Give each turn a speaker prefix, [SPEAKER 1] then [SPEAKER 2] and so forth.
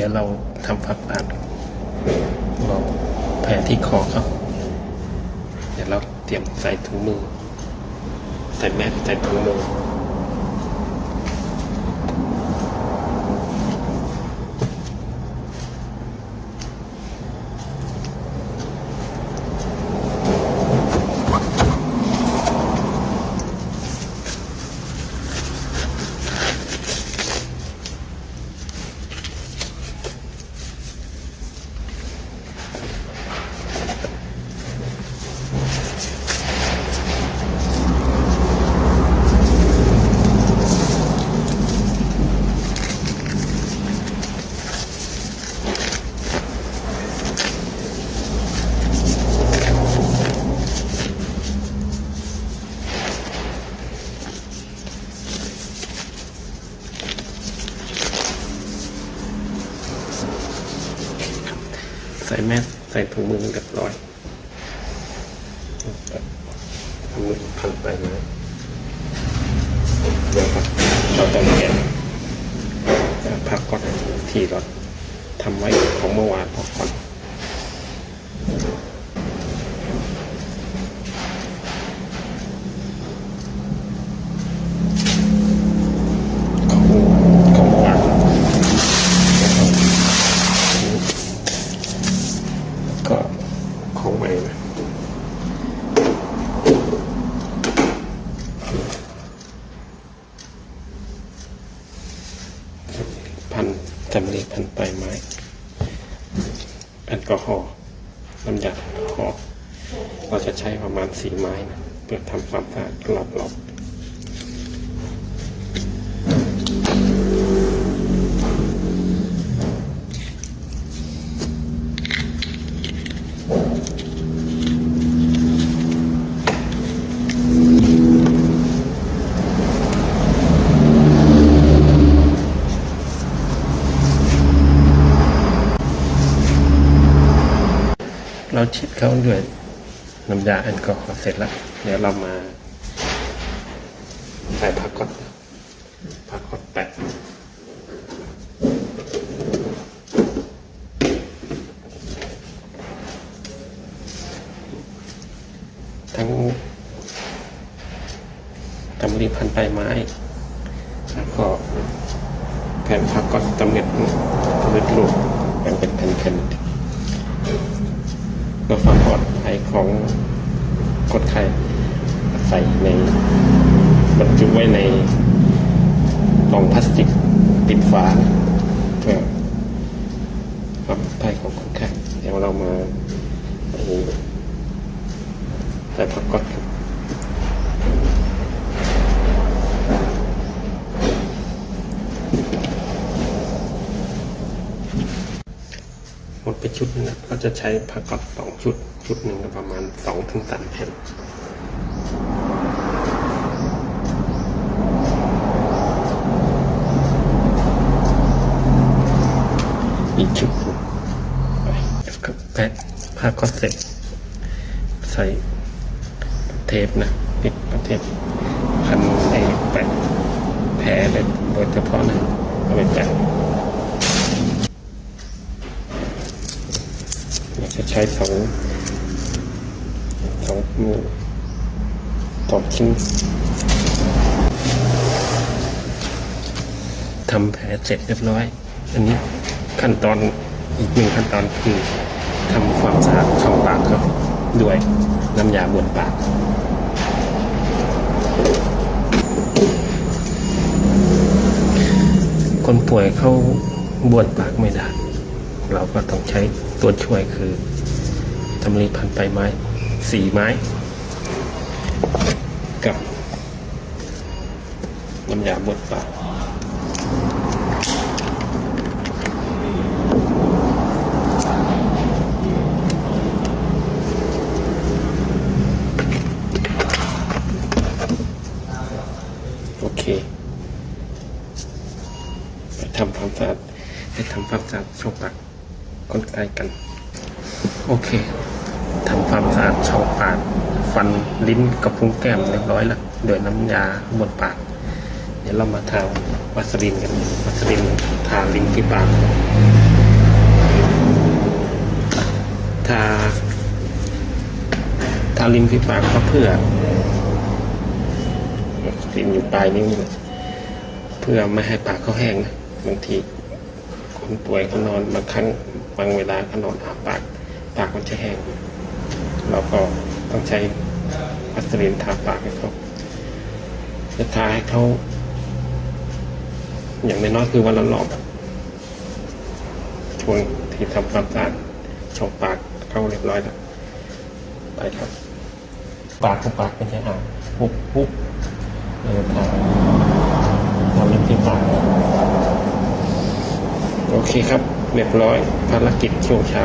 [SPEAKER 1] ดี๋ยวเราทำผักตัดเราแผลที่คอครับ เดี๋ยวเราเตรียมใส่ถุงมือ ใส่แมสใส่ถุงมือ ใส่แมสใส่ถุงมือเรียบร้อยถุงมือพันไปนะเดี๋ยวครับเราต้องแกะพักก่อนทีก่อนทำไว้ของเมื่อวานพักก่อนของของเมื่อวานก็ของใหม่นะพัน จำเรียกพันปลายไม้แอลกอฮอล์น้ำยาแอลกอฮอล์เราจะใช้ประมาณสี่ไม้นะเพื่อทำความสะอาดรอบๆ เราฉีดเขาด้วยน้ำยาแอลกอฮอล์เสร็จแล้ว เดี๋ยวเรามาใส่ผักกอดผักกอดแตะทั้งตำลีพันใบไม้แล้วก็แผ่นผักกอดตำเร็จสำเร็จรูปแบ่งเป็นแผ่นๆ พื่อความปลอดภัยของคนไข้ใส่ในบรรจุไว้ในกล่องพลาสติกปิดฝาเพื่อความปลอดภัยของคนไข้เดี๋ยวเรามาใส่ผักกอดครับ ดไปชุดนึงนะก็จะใช้ผักกอดสองชุด ชุดหนึ่งก็ประมาณสองถึงสามแผ่นอีกชุดหนึ่งไปแล้วก็แปะผ้าก็เสร็จ ใส่เทปนะปิดเทปพันไอ้แปะแผลเลยโดยเฉพาะนะเอาไปแปะเราจะ ใช้สองสองมือสองชิ้นทำแผลเสร็จเรียบร้อย อันนี้ขั้นตอนอีกหนึ่งขั้นตอนคือทำความสะอาดช่องปากครับ ด้วยน้ำยาบวนปากคนป่วยเขาบวนปากไม่ได้ เราก็ต้องใช้ตัวช่วยคือทำรีพันไปไม้สี่ไม้ กับน้ำยาบดปากโอเคไปทำความสะอาดไปทำความสะอาดช่องปาก คนไข้กัน โอเคทำความสะอาดช่องปากฟันลิ้นกับพุ้งแก้มเรียบร้อยแล้วโดยน้ำยาบนปาก เดี๋ยวเรามาทาวัสลินกันวัสลินทาลิ้นที่ปากทาทาริมฝีปากก็เพื่อริมอยู่ปลายนิ้วเนี่ยเพื่อไม่ให้ปากเขาแห้งนะบางทีคนป่วยเขานอนบางครั้ง บางเวลาเขานอนอาปากปากมันจะแห้งเราก็ต้องใช้วัสลินทาปากให้เขาจะทาให้เขาอย่างน้อยๆคือวันละรอบช่วงที่ทำความสะอาดช่องปากเข้าเรียบร้อยแล้วไปครับ ปากของปากเป็นยังไงปุ๊บปุ๊บเออทำทำเป็นที่ปากโอเคครับ เรียบร้อยภารกิจช่วงเช้า